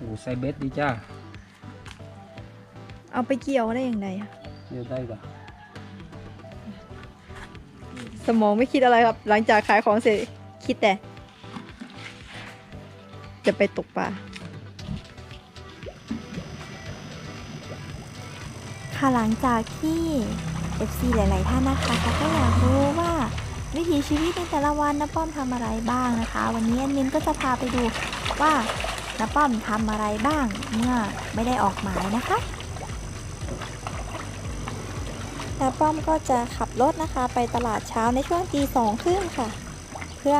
อ้ใส่เบ็ดดีจ้าเอาไปเกี่ยวได้อย่างไรอะเดี๋ยวได้ปะสมองไม่คิดอะไรครับ หลังจากขายของเสร็จคิดแต่ จะไปตกปลาค่ะหลังจากที่ FC หลาย ๆ ท่านนะคะเขาก็อยากรู้ว่าวิถีชีวิตในแต่ละวันน้าป้อมทำอะไรบ้างนะคะ วันนี้แอดมินก็จะพาไปดูว่า น้าป้อมทำอะไรบ้างเมื่อไม่ได้ออกหมายนะคะน้าป้อมก็จะขับรถนะคะ ไปตลาดเช้าในช่วงตีสองครึ่งค่ะ เพื่อ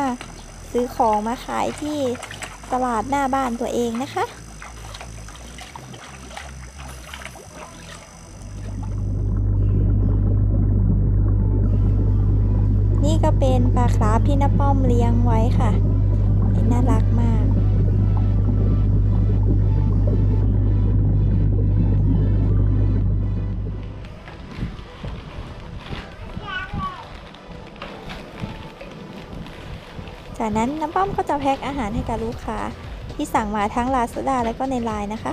ซื้อของมาขายที่ตลาดหน้าบ้านตัวเองนะคะนี่ก็เป็นปลาคราฟที่น้าป้อมเลี้ยงไว้ค่ะ น่ารักมาก จากนั้นน้ำป้อมก็จะแพ็คอาหารให้กับลูกค้าที่สั่งมาทั้ง Lazada และก็ในไลน์นะคะ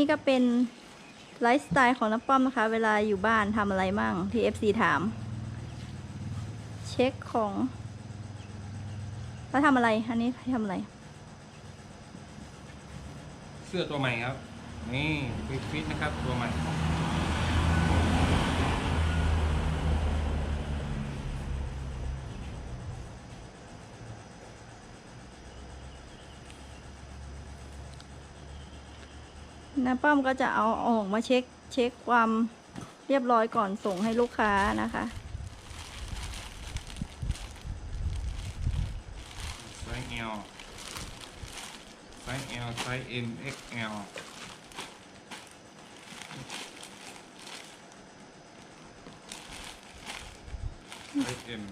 นี่ก็เป็นไลฟ์สไตล์ของน้ำป้อมนะคะ เวลาอยู่บ้านทำอะไรมั่งที่ FC ถาม เช็คของแล้วทำอะไร อันนี้ทำอะไร เสื้อตัวใหม่ครับ นี่ฟิตฟิตนะครับตัวใหม่ น้าป้อมก็จะเอาออกมาเช็คเช็คความเรียบร้อยก่อนส่งให้ลูกค้านะคะ ไซส์ L ไซส์ L ไซส์ M XL ไซส์ M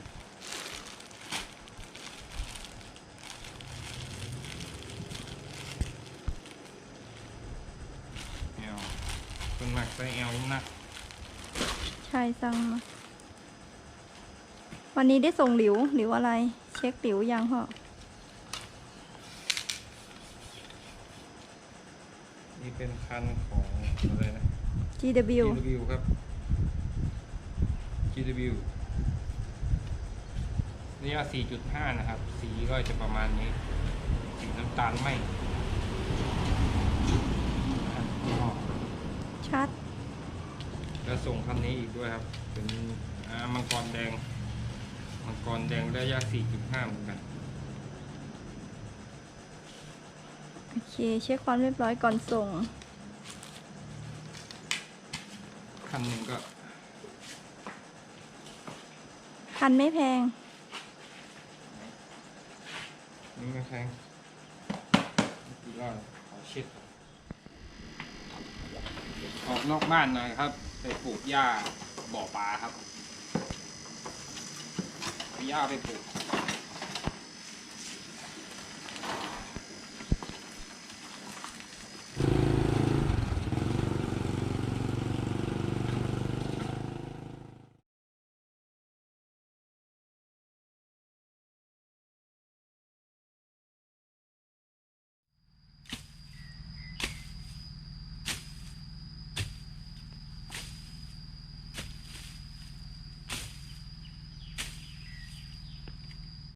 เอลเป็นมากไซส์ L นะใช่สั่งมาวันนี้ได้ส่งหลิวหลิวอะไร เช็คหลิวยังพ่อนี่เป็นคันของอะไรนะ GW GW ครับ GW ระยะ4.5 นะครับ สีก็จะประมาณนี้ สีน้ำตาลไหมอะอ๋อชัดแล้วส่งคั นนี้อีกด้วยครับ เป็นอ่ามังกรแดง มังกรแดงระยะ 4.5 เหมือนกัน โอเค เช็คความเรียบร้อยก่อนส่ง คันหนึ่งก็ คันไม่แพง นี่ไม่แพงกี่รอบขอเช็ดออกนอกบ้านหน่อยครับ ไปปลูกหญ้าบ่อปลาครับหญ้าไปปลูก